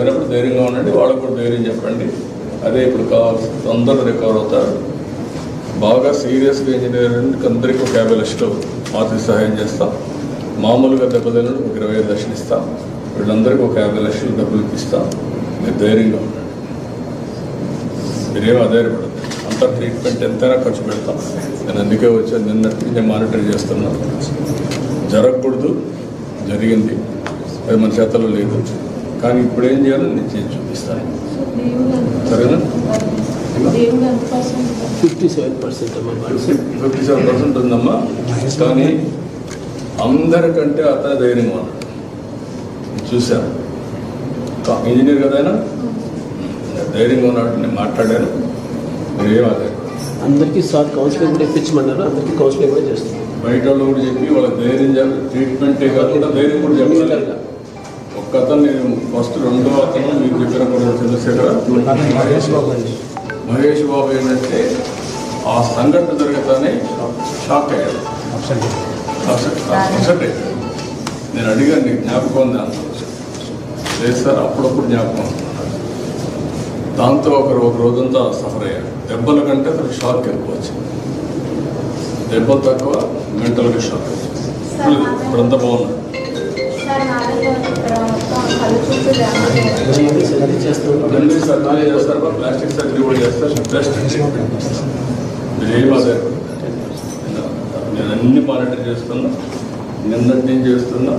వినప్పుడు ధైర్యంగా ఉండండి వాళ్ళకు కూడా ధైర్యం చెప్పండి. అదే ఇప్పుడు కావాల్సి తొందరగా రికవర్ అవుతారు. బాగా సీరియస్గా ఇంజనీరింగ్ అందరికీ ఒక యాభై లక్షలు ఆర్థిక సహాయం చేస్తాం. మామూలుగా దెబ్బతిన ఒక ఇరవై ఐదు లక్షలు ఇస్తాం. వీళ్ళందరికీ ఒక యాభై లక్షలు డబ్బులు ఇప్పిస్తాం మీరు ధైర్యంగా ఉండండి. మీరేం అధైర్యపడదు అంత ట్రీట్మెంట్ ఎంతైనా ఖర్చు పెడతాం. నేను అందుకే వచ్చాను నిన్నటి నేను మానిటర్ చేస్తున్నాను జరగకూడదు జరిగింది. అది మన చేతల్లో లేదు. కానీ ఇప్పుడు ఏం చేయాలో నేను చేసి చూపిస్తాను. సరేనా? Fifty seven percent fifty seven percent ఉందమ్మా. కానీ అందరికంటే అతను ధైర్యంగా ఉన్నాడు. చూశాను. ఇంజనీర్ కదా ఆయన? ధైర్యంగా ఉన్నాడు నేను మాట్లాడాను. మీరేం అదే అందరికీ సార్ కౌన్సిలింగ్ కూడా ఇప్పించమన్నారు. అందరికీ కౌన్సిలింగ్ కూడా చేస్తాం. బయట వాళ్ళు కూడా చెప్పి వాళ్ళకి ధైర్యం చెప్పి ట్రీట్మెంటే కాకుండా ధైర్యం కూడా చెప్పాలి. అతను నేను ఫస్ట్ రెండో అతను మీకు చెప్పిన కూడా చంద్రశేఖర మహేష్ బాబు అండి. మహేష్ బాబు ఏంటంటే ఆ సంఘటన జరగతానే షాక్ అయ్యాడు. అప్సెట్ అప్సెట్ అయ్యాడు. నేను అడిగాను నీకు జ్ఞాపకం ఉంది? అన్న లేదు సార్ అప్పుడప్పుడు జ్ఞాపకం. దాంతో ఒకరు ఒక రోజంతా సఫర్ అయ్యాడు దెబ్బల కంటే అతనికి షాక్ ఎక్కువ వచ్చింది. దెబ్బలు తక్కువ మెంటల్గా షాక్ వచ్చింది. ఇప్పుడు ఇప్పుడంతా బాగున్నాడు అన్ని సర్జరీ చేస్తారు ప్లాస్టిక్ సర్జరీ కూడా చేస్తారు బెస్ట్ మీరు ఏం అదే నేను అన్ని మానిటర్ చేస్తున్నా నిన్నటి నుంచి చేస్తున్నా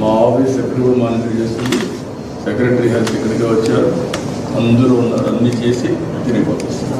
మా ఆఫీస్ సెక్రటరీ కూడా మానిటర్ చేస్తుంది సెక్రటరీ హెల్త్ ఇక్కడికి వచ్చారు. అందరూ ఉన్నారు. అన్ని చేసి తిరిగి పంపిస్తున్నారు.